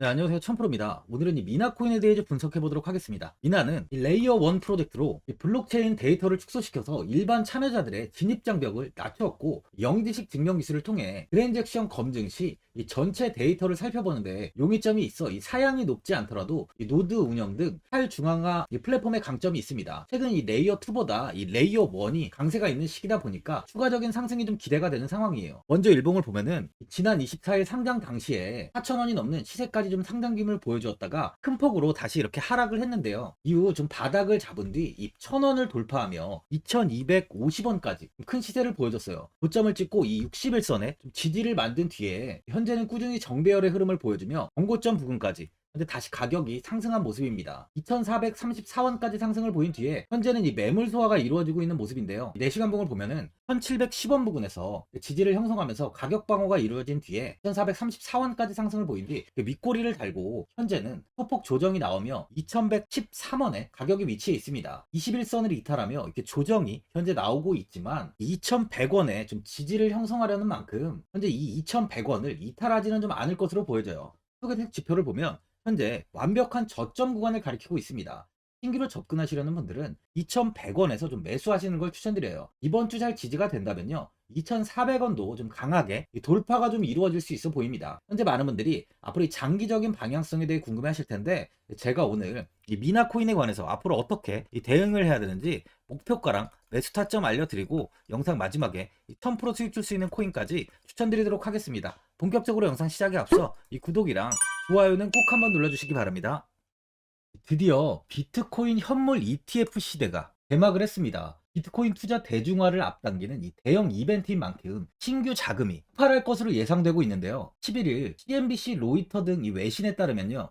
네, 안녕하세요. 천프로입니다. 오늘은 이 미나코인에 대해 좀 분석해 보도록 하겠습니다. 미나는 이 레이어 1 프로젝트로 이 블록체인 데이터를 축소시켜서 일반 참여자들의 진입 장벽을 낮췄고 영지식 증명 기술을 통해 트랜잭션 검증 시 이 전체 데이터를 살펴보는데 용이점이 있어 이 사양이 높지 않더라도 이 노드 운영 등 탈중앙화 이 플랫폼의 강점이 있습니다. 최근 이 레이어 2보다 이 레이어 1이 강세가 있는 시기다 보니까 추가적인 상승이 좀 기대가 되는 상황이에요. 먼저 일봉을 보면은 지난 24일 상장 당시에 4,000원이 넘는 시세까지 좀 상당김을 보여주었다가 큰 폭으로 다시 이렇게 하락을 했는데요. 이후 좀 바닥을 잡은 뒤 이 1,000원을 돌파하며 2,250원까지 큰 시세를 보여줬어요. 고점을 찍고 이 60일선에 좀 지지를 만든 뒤에 현 재는 꾸준히 정배열의 흐름을 보여주며 정고점 부근까지 근데 다시 가격이 상승한 모습입니다. 2,434원까지 상승을 보인 뒤에 현재는 이 매물 소화가 이루어지고 있는 모습인데요. 4시간봉을 보면은 1,710원 부근에서 지지를 형성하면서 가격 방어가 이루어진 뒤에 1,434원까지 상승을 보인 뒤 윗꼬리를 달고 현재는 소폭 조정이 나오며 2,113원에 가격이 위치해 있습니다. 21선을 이탈하며 이렇게 조정이 현재 나오고 있지만 2,100원에 좀 지지를 형성하려는 만큼 현재 이 2,100원을 이탈하지는 좀 않을 것으로 보여져요. 소개팅 지표를 보면 현재 완벽한 저점 구간을 가리키고 있습니다. 신규로 접근하시려는 분들은 2,100원에서 좀 매수하시는 걸 추천드려요. 이번 주 잘 지지가 된다면요. 2,400원도 좀 강하게 이 돌파가 좀 이루어질 수 있어 보입니다. 현재 많은 분들이 앞으로 이 장기적인 방향성에 대해 궁금해 하실 텐데 제가 오늘 이 미나코인에 관해서 앞으로 어떻게 이 대응을 해야 되는지 목표가랑 매수 타점 알려드리고 영상 마지막에 이1000% 수익 줄 수 있는 코인까지 추천드리도록 하겠습니다. 본격적으로 영상 시작에 앞서 이 구독이랑 좋아요는 꼭 한번 눌러주시기 바랍니다. 드디어 비트코인 현물 ETF 시대가 개막을 했습니다. 비트코인 투자 대중화를 앞당기는 이 대형 이벤트인 만큼 신규 자금이 폭발할 것으로 예상되고 있는데요. 11일 CNBC, 로이터 등 이 외신에 따르면요.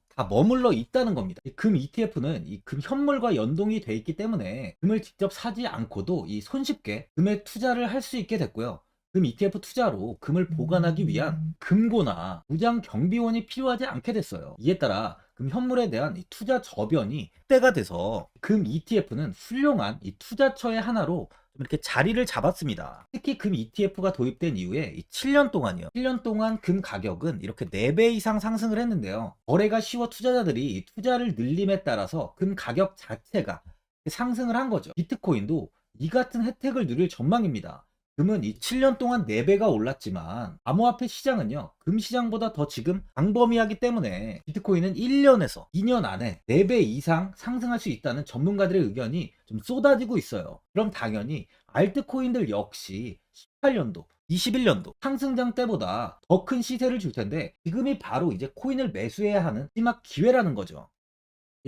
다 머물러 있다는 겁니다. 이금 ETF는 이 금 현물과 연동이 돼 있기 때문에 금을 직접 사지 않고도 이 손쉽게 금에 투자를 할 수 있게 됐고요. 금 ETF 투자로 금을 보관하기 위한 금고나 무장 경비원이 필요하지 않게 됐어요. 이에 따라 금 현물에 대한 이 투자 저변이 확대가 돼서 금 ETF는 훌륭한 이 투자처의 하나로 좀 이렇게 자리를 잡았습니다. 특히 금 ETF가 도입된 이후에 이 7년 동안이요. 7년 동안 금 가격은 이렇게 4배 이상 상승을 했는데요. 거래가 쉬워 투자자들이 이 투자를 늘림에 따라서 금 가격 자체가 상승을 한 거죠. 비트코인도 이 같은 혜택을 누릴 전망입니다. 금은 이 7년 동안 4배가 올랐지만 암호화폐 시장은요 금 시장보다 더 지금 광범위하기 때문에 비트코인은 1년에서 2년 안에 4배 이상 상승할 수 있다는 전문가들의 의견이 좀 쏟아지고 있어요. 그럼 당연히 알트코인들 역시 18년도 21년도 상승장 때보다 더 큰 시세를 줄 텐데 지금이 바로 이제 코인을 매수해야 하는 마지막 기회라는 거죠. 이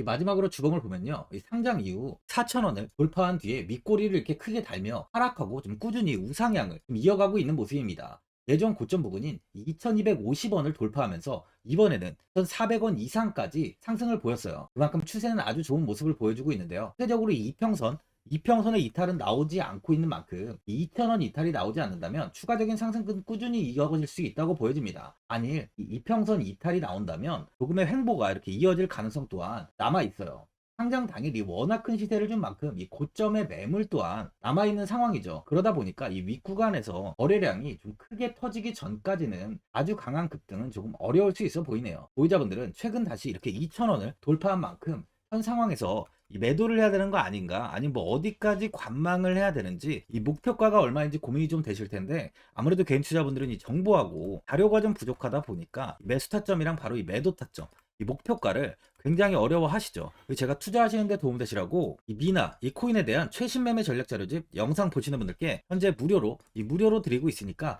마지막으로 주봉을 보면요. 이 상장 이후 4,000원을 돌파한 뒤에 윗꼬리를 이렇게 크게 달며 하락하고 좀 꾸준히 우상향을 좀 이어가고 있는 모습입니다. 예전 고점 부근인 2250원을 돌파하면서 이번에는 1400원 이상까지 상승을 보였어요. 그만큼 추세는 아주 좋은 모습을 보여주고 있는데요. 이 이평선 이평선의 이탈은 나오지 않고 있는 만큼 2,000원 이탈이 나오지 않는다면 추가적인 상승은 꾸준히 이어질 수 있다고 보여집니다. 이 이평선 이탈이 나온다면 조금의 횡보가 이렇게 이어질 가능성 또한 남아 있어요. 상장 당일이 워낙 큰 시세를 준 만큼 이 고점의 매물 또한 남아있는 상황이죠. 그러다 보니까 이 윗구간에서 거래량이 좀 크게 터지기 전까지는 아주 강한 급등은 조금 어려울 수 있어 보이네요. 보유자분들은 최근 다시 이렇게 2,000원을 돌파한 만큼 현 상황에서 이 매도를 해야 되는 거 아닌가? 아니면 뭐 어디까지 관망을 해야 되는지 이 목표가가 얼마인지 고민이 좀 되실 텐데 아무래도 개인 투자분들은 이 정보하고 자료가 좀 부족하다 보니까 매수 타점이랑 바로 이 매도 타점 이 목표가를 굉장히 어려워하시죠. 제가 투자하시는데 도움되시라고 이 미나 이 코인에 대한 최신 매매 전략 자료집 영상 보시는 분들께 현재 무료로 이 무료로 드리고 있으니까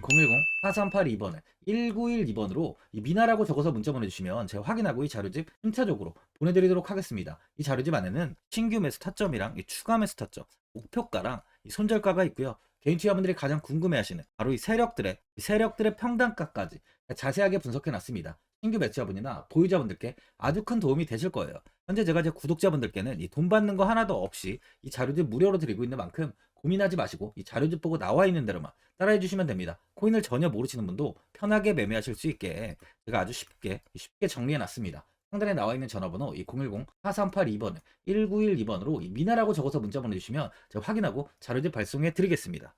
010-4382번을 1912번으로 이 미나라고 적어서 문자 보내주시면 제가 확인하고 이 자료집 순차적으로 보내드리도록 하겠습니다. 이 자료집 안에는 신규 매수 타점이랑 이 추가 매수 타점, 목표가랑 이 손절가가 있고요. 개인 투자분들이 가장 궁금해하시는 바로 이 세력들의 이 세력들의 평단가까지 자세하게 분석해놨습니다. 신규 매수자분이나 보유자분들께 아주 큰 도움이 되실 거예요. 현재 제가 제 구독자분들께는 이 돈 받는 거 하나도 없이 이 자료집 무료로 드리고 있는 만큼 고민하지 마시고 이 자료집 보고 나와 있는 대로만 따라해 주시면 됩니다. 코인을 전혀 모르시는 분도 편하게 매매하실 수 있게 제가 아주 쉽게 쉽게 정리해 놨습니다. 상단에 나와 있는 전화번호 010-4382번 1912번으로 미나라고 적어서 문자 보내주시면 제가 확인하고 자료집 발송해 드리겠습니다.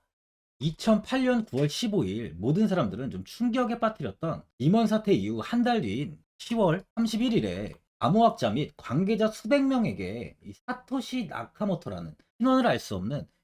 2008년 9월 15일 모든 사람들은 좀 충격에 빠뜨렸던 임원 사태 이후 한 달 뒤인 10월 31일에 암호학자 및 관계자 수백 명에게 이 사토시 나카모토라는 신원을 알 수 없는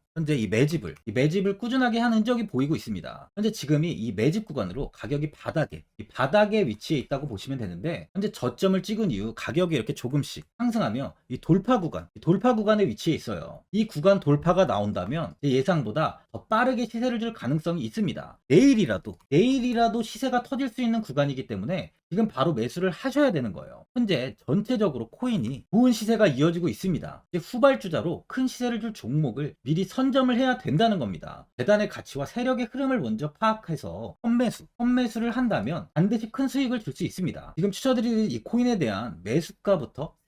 현재 이 매집을 이 매집을 꾸준하게 한 흔적이 보이고 있습니다. 현재 지금이 이 매집 구간으로 가격이 바닥에 이 바닥에 위치해 있다고 보시면 되는데 현재 저점을 찍은 이후 가격이 이렇게 조금씩 상승하며 이 돌파 구간 이 돌파 구간에 위치해 있어요. 이 구간 돌파가 나온다면 제 예상보다 더 빠르게 시세를 줄 가능성이 있습니다. 내일이라도 내일이라도 시세가 터질 수 있는 구간이기 때문에 지금 바로 매수를 하셔야 되는 거예요. 현재 전체적으로 코인이 좋은 시세가 이어지고 있습니다. 후발주자로 큰 시세를 줄 종목을 미리 선 점을 해야 된다는 겁니다. 재단의 가치와 세력의 흐름을 먼저 파악해서 선매수, 선매수를 한다면 반드시 큰 수익을 줄 수 있습니다. 지금 추천드리는 이 코인에 대한 매수가부터